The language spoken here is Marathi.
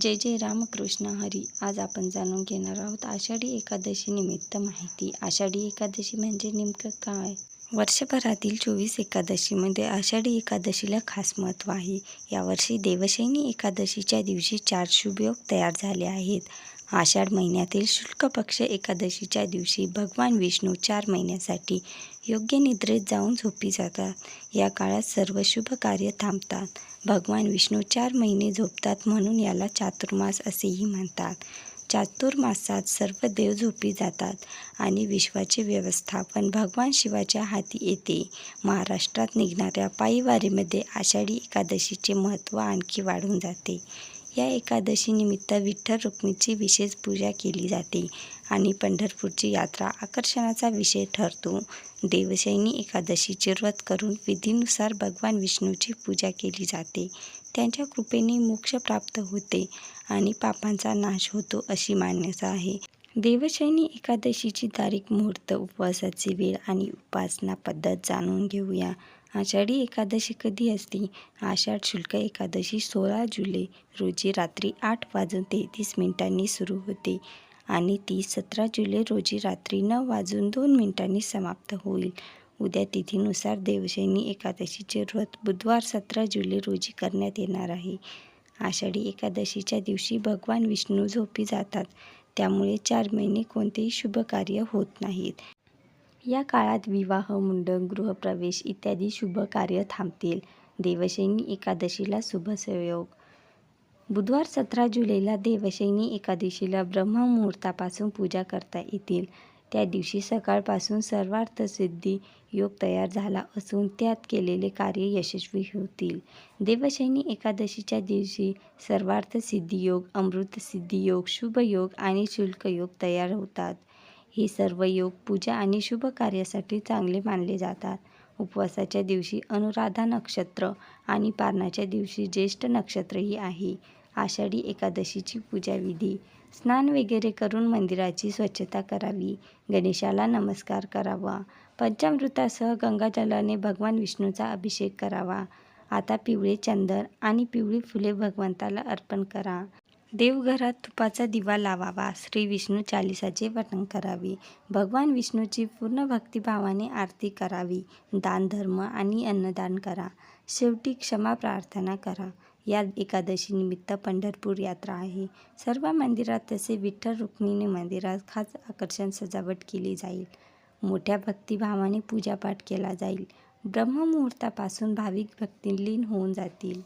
जय जय रामकृष्ण हरी. आज आपण जाणून घेणार आहोत आषाढी एकादशी निमित्त माहिती. आषाढी एकादशी म्हणजे नेमकं काय? वर्षभरातील चोवीस एकादशीमध्ये आषाढी एकादशीला खास महत्त्व आहे. यावर्षी देवशैनी एकादशीच्या दिवशी चार शुभयोग तयार झाले आहेत. आषाढ महिन्यातील शुल्क पक्ष एकादशीच्या दिवशी भगवान विष्णू चार महिन्यासाठी योग्य निद्रेत जाऊन झोपी जातात. या काळात सर्व शुभ कार्य थांबतात. भगवान विष्णू चार महिने झोपतात म्हणून याला चातुर्मास असेही म्हणतात. चातुर्मासात सर्व देव झोपी जातात आणि विश्वाचे व्यवस्थापन भगवान शिवाच्या हाती येते. महाराष्ट्रात निघणाऱ्या पायीवारीमध्ये आषाढी एकादशीचे महत्त्व आणखी वाढून जाते. या एकादशीनिमित्त विठ्ठल रुक्मीची विशेष पूजा केली जाते आणि पंढरपूरची यात्रा आकर्षणाचा विषय ठरतो. देवशैनी एकादशीची व्रत करून विधीनुसार भगवान विष्णूची पूजा केली जाते. त्यांच्या कृपेने मोक्ष प्राप्त होते आणि पापांचा नाश होतो अशी मान्यता आहे. देवशयनी एकादशीची तारीख मुहूर्त उपवासाची वेळ आणि उपासना पद्धत जाणून घेऊया. आषाढी एकादशी कधी असते? आषाढ शुल्क एकादशी सोळा जुलै रोजी रात्री आठ वाजून तेहतीस मिनिटांनी सुरू होते आणि ती सतरा जुलै रोजी रात्री नऊ वाजून दोन मिनिटांनी समाप्त होईल. उद्या तिथीनुसार देवशयनी एकादशीचे व्रत बुधवार सतरा जुलै रोजी करण्यात येणार आहे. आषाढी एकादशीच्या दिवशी भगवान विष्णू झोपी जातात. त्यामुळे चार महिने कोणतेही शुभ कार्य होत नाहीत. या काळात विवाह मुंडन गृहप्रवेश इत्यादी शुभ कार्य थांबतील. देवशैनी एकादशीला शुभ संयोग. बुधवार सतरा जुलैला देवशैनी एकादशीला ब्रह्ममुहूर्तापासून पूजा करता येतील. त्या दिवशी सकाळपासून सर्वार्थसिद्धी योग तयार झाला असून त्यात केलेले कार्य यशस्वी होतील. देवशैनी एकादशीच्या दिवशी सर्वार्थसिद्धी योग अमृतसिद्धी योग शुभ योग आणि शुल्क योग तयार होतात. हे सर्व योग पूजा आणि शुभ कार्यासाठी चांगले मानले जातात. उपवासाच्या दिवशी अनुराधा नक्षत्र आणि पारणाच्या दिवशी ज्येष्ठ नक्षत्रही आहे. आषाढी एकादशीची पूजाविधी. स्नान वगैरे करून मंदिराची स्वच्छता करावी. गणेशाला नमस्कार करावा. पंचामृतासह गंगाजलाने भगवान विष्णूचा अभिषेक करावा. आता पिवळे चंदन आणि पिवळी फुले भगवंताला अर्पण करा. देवघरात तुपाचा दिवा लावावा. श्री विष्णू चालिसाचे पठण करावे. भगवान विष्णूची पूर्ण भक्तिभावाने आरती करावी. दान धर्म आणि अन्नदान करा. शेवटी क्षमा प्रार्थना करा. या एकादशीनिमित्त पंढरपूर यात्रा आहे. सर्व मंदिरात तसे विठ्ठल रुक्मिणी मंदिरात खास आकर्षण सजावट केली जाईल. मोठ्या भक्तिभावाने पूजापाठ केला जाईल. ब्रह्ममुहूर्तापासून भाविक भक्ती लीन होऊन जातील.